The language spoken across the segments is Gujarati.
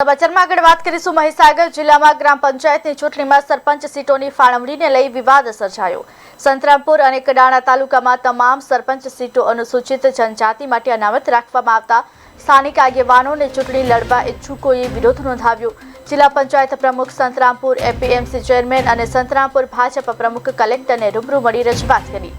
સમાચારમાં આગળ વાત કરીશું મહીસાગર જિલ્લામાં ગ્રામ પંચાયતની ચૂંટણીમાં સરપંચ સીટોની ફાળવણીને લઈ વિવાદ સર્જાયો. સંતરામપુર અને કડાણા તાલુકામાં તમામ સરપંચ સીટો અનુસૂચિત જનજાતિ માટે અનામત રાખવામાં આવતા સ્થાનિક આગેવાનોને ચૂંટણી લડવા ઇચ્છુકોએ વિરોધ નોંધાવ્યો. જિલ્લા પંચાયત પ્રમુખ સંતરામપુર એપીએમસી ચેરમેન અને સંતરામપુર ભાજપ પ્રમુખ કલેક્ટરને રૂબરૂ મળી રજૂઆત કરી.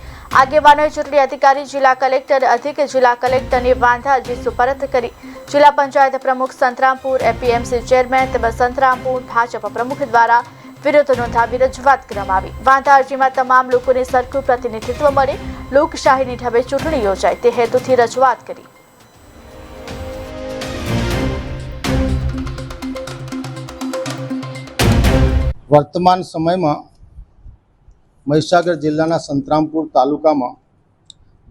આગેવાનોએ ચૂંટણી અધિકારી, જિલ્લા કલેક્ટર અધિક જિલ્લા કલેક્ટરની વાંધા અરજી સુપરત કરી. જિલ્લા પંચાયત પ્રમુખ સંતરામપુર એપીએમસી ચેરમેન તેમજ સંતરામપુર ભાજપ પ્રમુખ દ્વારા વિરોધ નોંધાવી રજૂઆત કરવામાં આવી. વાંધા અરજીમાં તમામ લોકોને સરખું પ્રતિનિધિત્વ મળે. લોકશાહીની ઢબે ચૂંટણી યોજાય. તે હેતુથી રજૂઆત કરી. વર્તમાન સમયમાં મહીસાગર જિલ્લાના સંતરામપુર તાલુકામાં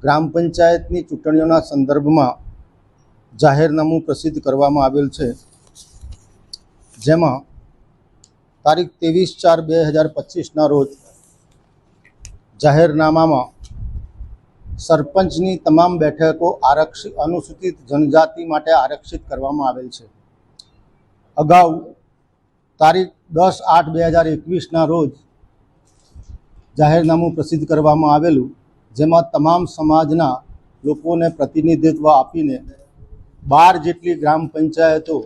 ગ્રામ પંચાયતની ચૂંટણીઓના સંદર્ભમાં જાહેરનામું પ્રસિદ્ધ કરવામાં આવેલ છે. જેમાં તારીખ ત્રેવીસ ચાર બે હજાર પચીસના રોજ જાહેરનામામાં સરપંચની તમામ બેઠકો આરક્ષિત અનુસૂચિત જનજાતિ માટે આરક્ષિત કરવામાં આવેલ છે. અગાઉ તારીખ દસ આઠ બે હજાર એકવીસના રોજ જાહેરનામું પ્રસિદ્ધ કરવામાં આવેલું, જેમાં તમામ સમાજના લોકોને પ્રતિનિધિત્વ આપીને બાર જેટલી ગ્રામ પંચાયતો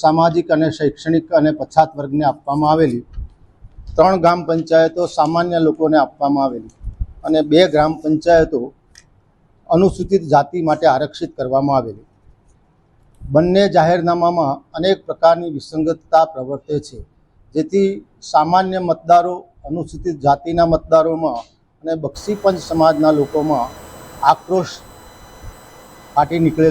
સામાજિક અને શૈક્ષણિક અને પછાત વર્ગને આપવામાં આવેલી, ત્રણ ગ્રામ પંચાયતો સામાન્ય લોકોને આપવામાં આવેલી અને બે ગ્રામ પંચાયતો અનુસૂચિત જાતિ માટે આરક્ષિત કરવામાં આવેલી. બંને જાહેરનામામાં અનેક પ્રકારની વિસંગતતા પ્રવર્તે છે. જેથી સામાન્ય મતદારો અનુસૂચિત જાતિના મતદારોમાં અને બક્ષીપંચ સમાજના લોકોમાં આક્રોશ ફાટી નીકળેલ